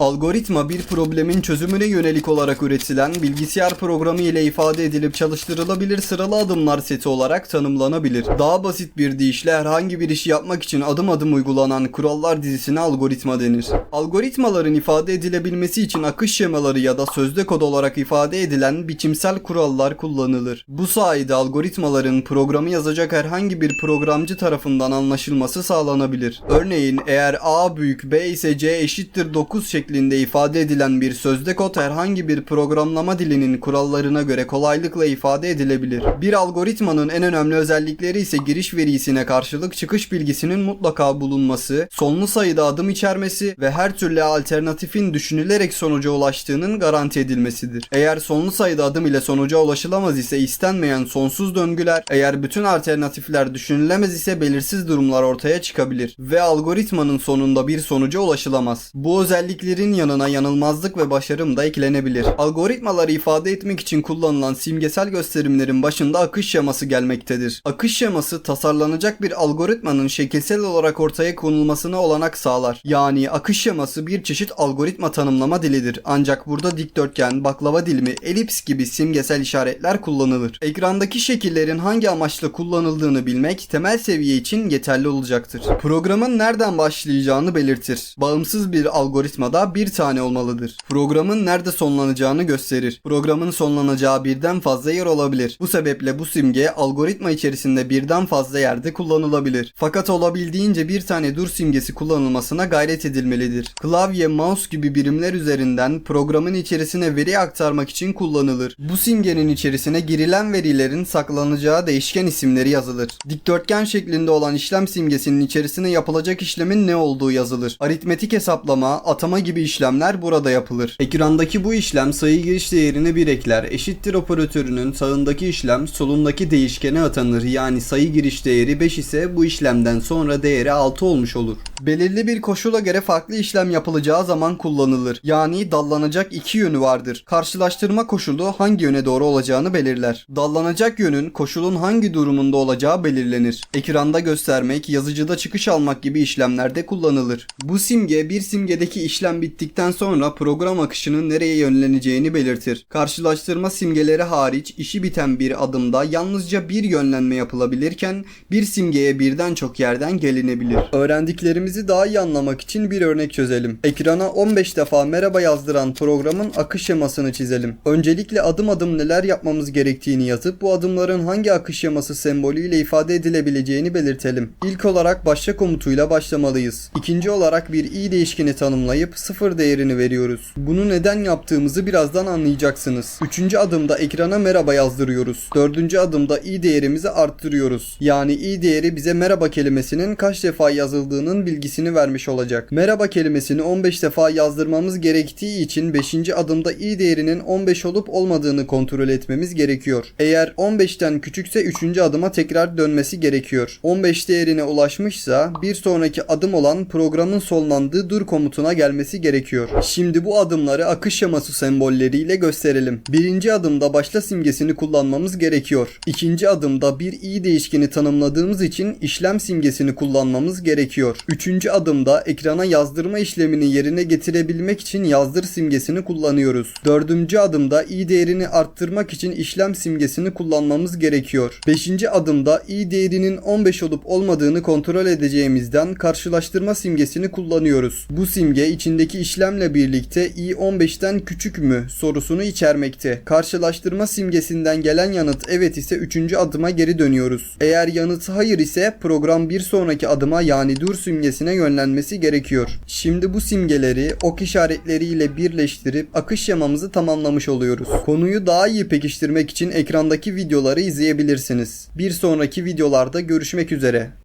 Algoritma bir problemin çözümüne yönelik olarak üretilen bilgisayar programı ile ifade edilip çalıştırılabilir sıralı adımlar seti olarak tanımlanabilir. Daha basit bir deyişle herhangi bir işi yapmak için adım adım uygulanan kurallar dizisine algoritma denir. Algoritmaların ifade edilebilmesi için akış şemaları ya da sözde kod olarak ifade edilen biçimsel kurallar kullanılır. Bu sayede algoritmaların programı yazacak herhangi bir programcı tarafından anlaşılması sağlanabilir. Örneğin eğer A büyük B ise C eşittir 9 şeklinde ifade edilen bir sözde kod herhangi bir programlama dilinin kurallarına göre kolaylıkla ifade edilebilir. Bir algoritmanın en önemli özellikleri ise giriş verisine karşılık çıkış bilgisinin mutlaka bulunması, sonlu sayıda adım içermesi ve her türlü alternatifin düşünülerek sonuca ulaştığının garanti edilmesidir. Eğer sonlu sayıda adım ile sonuca ulaşılamaz ise istenmeyen sonsuz döngüler, eğer bütün alternatifler düşünülemez ise belirsiz durumlar ortaya çıkabilir ve algoritmanın sonunda bir sonuca ulaşılamaz. Bu özelliklerin yanına yanılmazlık ve başarım da eklenebilir. Algoritmaları ifade etmek için kullanılan simgesel gösterimlerin başında akış şeması gelmektedir. Akış şeması tasarlanacak bir algoritmanın şekilsel olarak ortaya konulmasına olanak sağlar. Yani akış şeması bir çeşit algoritma tanımlama dilidir. Ancak burada dikdörtgen, baklava dilimi, elips gibi simgesel işaretler kullanılır. Ekrandaki şekillerin hangi amaçla kullanıldığını bilmek temel seviye için yeterli olacaktır. Programın nereden başlayacağını belirtir. Bağımsız bir algoritmada bir tane olmalıdır. Programın nerede sonlanacağını gösterir. Programın sonlanacağı birden fazla yer olabilir. Bu sebeple bu simge algoritma içerisinde birden fazla yerde kullanılabilir. Fakat olabildiğince bir tane dur simgesi kullanılmasına gayret edilmelidir. Klavye, mouse gibi birimler üzerinden programın içerisine veri aktarmak için kullanılır. Bu simgenin içerisine girilen verilerin saklanacağı değişken isimleri yazılır. Dikdörtgen şeklinde olan işlem simgesinin içerisine yapılacak işlemin ne olduğu yazılır. Aritmetik hesaplama, atama gibi işlemler burada yapılır. Ekrandaki bu işlem sayı giriş değerine 1 ekler. Eşittir operatörünün sağındaki işlem solundaki değişkene atanır. Yani sayı giriş değeri 5 ise bu işlemden sonra değeri 6 olmuş olur. Belirli bir koşula göre farklı işlem yapılacağı zaman kullanılır. Yani dallanacak iki yönü vardır. Karşılaştırma koşulu hangi yöne doğru olacağını belirler. Dallanacak yönün koşulun hangi durumunda olacağı belirlenir. Ekranda göstermek, yazıcıda çıkış almak gibi işlemlerde kullanılır. Bu simge bir simgedeki işlem bittikten sonra program akışının nereye yönleneceğini belirtir. Karşılaştırma simgeleri hariç işi biten bir adımda yalnızca bir yönlenme yapılabilirken bir simgeye birden çok yerden gelinebilir. Öğrendiklerimizi daha iyi anlamak için bir örnek çözelim. Ekrana 15 defa merhaba yazdıran programın akış şemasını çizelim. Öncelikle adım adım neler yapmamız gerektiğini yazıp bu adımların hangi akış şeması sembolüyle ifade edilebileceğini belirtelim. İlk olarak başla komutuyla başlamalıyız. İkinci olarak bir i değişkeni tanımlayıp sıfır değerini veriyoruz. Bunu neden yaptığımızı birazdan anlayacaksınız. Üçüncü adımda ekrana merhaba yazdırıyoruz. Dördüncü adımda i değerimizi arttırıyoruz. Yani i değeri bize merhaba kelimesinin kaç defa yazıldığının bilgisini vermiş olacak. Merhaba kelimesini 15 defa yazdırmamız gerektiği için 5. adımda i değerinin 15 olup olmadığını kontrol etmemiz gerekiyor. Eğer 15'ten küçükse 3. adıma tekrar dönmesi gerekiyor. 15 değerine ulaşmışsa bir sonraki adım olan programın sonlandığı dur komutuna gelmesi gerekiyor. Şimdi bu adımları akış şeması sembolleriyle gösterelim. Birinci adımda başla simgesini kullanmamız gerekiyor. İkinci adımda bir i değişkeni tanımladığımız için işlem simgesini kullanmamız gerekiyor. Üçüncü adımda ekrana yazdırma işlemini yerine getirebilmek için yazdır simgesini kullanıyoruz. Dördüncü adımda i değerini arttırmak için işlem simgesini kullanmamız gerekiyor. Beşinci adımda i değerinin 15 olup olmadığını kontrol edeceğimizden karşılaştırma simgesini kullanıyoruz. Bu simge içindeki işlemle birlikte i 15'ten küçük mü sorusunu içermekte. Karşılaştırma simgesinden gelen yanıt evet ise 3. adıma geri dönüyoruz. Eğer yanıt hayır ise program bir sonraki adıma yani dur simgesine yönlenmesi gerekiyor. Şimdi bu simgeleri ok işaretleriyle birleştirip akış şemamızı tamamlamış oluyoruz. Konuyu daha iyi pekiştirmek için ekrandaki videoları izleyebilirsiniz. Bir sonraki videolarda görüşmek üzere.